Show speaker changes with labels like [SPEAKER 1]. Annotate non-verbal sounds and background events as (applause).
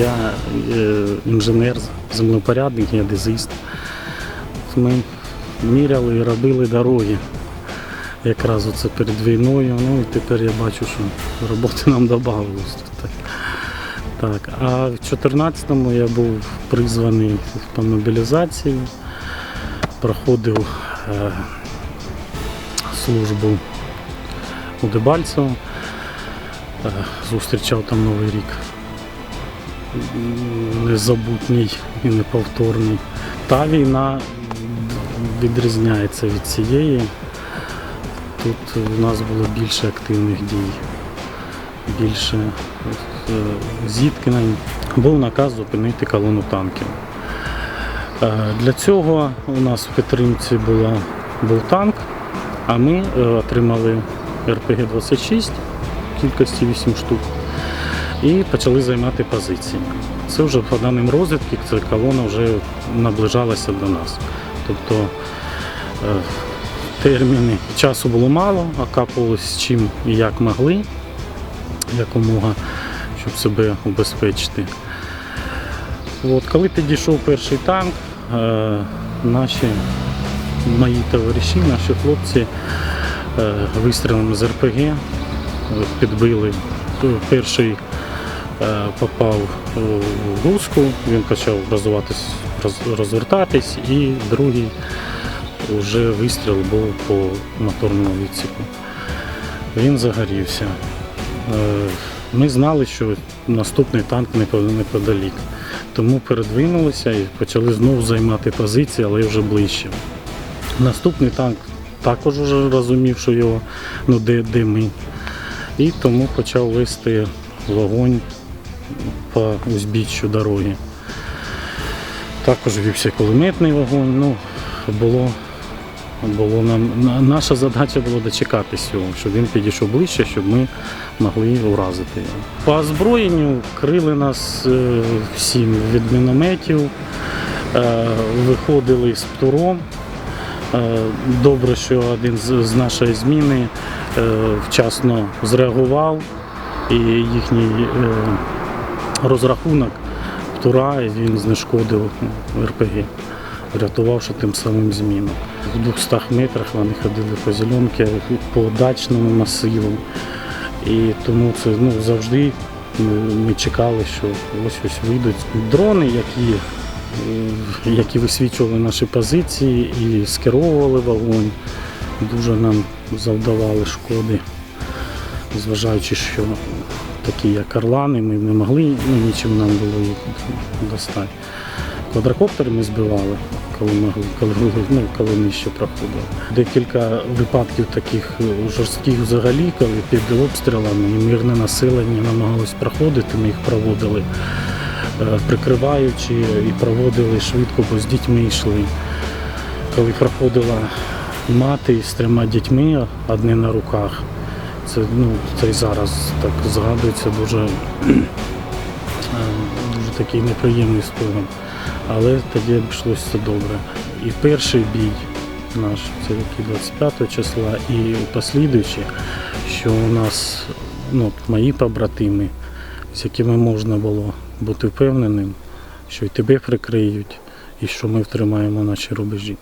[SPEAKER 1] Я е, інженер, землепорядник, геодезист. Ми міряли і робили дороги. Якраз оце перед війною. Ну і тепер я бачу, що роботи нам додавалось. Так. Так, а в 2014-му я був призваний по мобілізації, проходив е, службу у Дебальцево, е, зустрічав там Новий рік. Незабутній і неповторний. Та війна відрізняється від цієї. Тут у нас було більше активних дій, більше е, зіткнень. Був наказ зупинити колону танків. Е, Для цього у нас в підтримці була, був танк, а ми е, отримали РПГ-26 в кількості 8 штук і почали займати позиції. Це вже по даним розвідки, ця колона вже наближалася до нас. Тобто е, терміни часу було мало, окапувалися чим і як могли, якомога, щоб себе убезпечити. От, коли підійшов перший танк, е, наші мої товариші, наші хлопці е, вистрілами з РПГ підбили. Перший попав у гуску, він почав розвиватись, розвертатись, і другий вже вистріл був по моторному відсіку. Він загорівся. Е, Ми знали, що наступний танк непо- неподалік. Тому передвинулися і почали знову займати позиції, але вже ближче. Наступний танк також вже розумів, що його ну, де, де ми. І тому почав вести вогонь по узбіччю дороги. Також вівся кулеметний вогонь. Ну, було, було нам, наша задача була дочекатись його, щоб він підійшов ближче, щоб ми могли уразити його. По озброєнню крили нас е, всім від мінометів, е, виходили з птуром. Е, Добре, що один з, нашої зміни вчасно зреагував і їхній розрахунок птура і він знешкодив РПГ, врятувавши тим самим зміну. В 200 метрах вони ходили по зеленки, по дачному масиву. І тому це ну, завжди ми, ми чекали, що ось ось вийдуть дрони, які, е, які висвічували наші позиції і скеровували вогонь. Дуже нам завдавали шкоди, зважаючи, що такі як орлани, ми не могли, ну нічим нам було їх достати. Квадрокоптери ми збивали, коли могли, коли, ну, коли нижче проходили. Декілька випадків таких жорстких взагалі, коли під обстрілами і мирне населення намагалось проходити, ми їх проводили, е, прикриваючи і проводили швидко, бо з дітьми йшли. Коли проходила мати з трьома дітьми, одне на руках, це, ну, це і зараз так згадується дуже, (clears throat) е, дуже такий неприємний спогад. Але тоді обійшлося все добре. І перший бій наш, це який 25 числа, і послідуючі, що у нас ну, мої побратими, з якими можна було бути впевненим, що і тебе прикриють, і що ми втримаємо наші рубежі.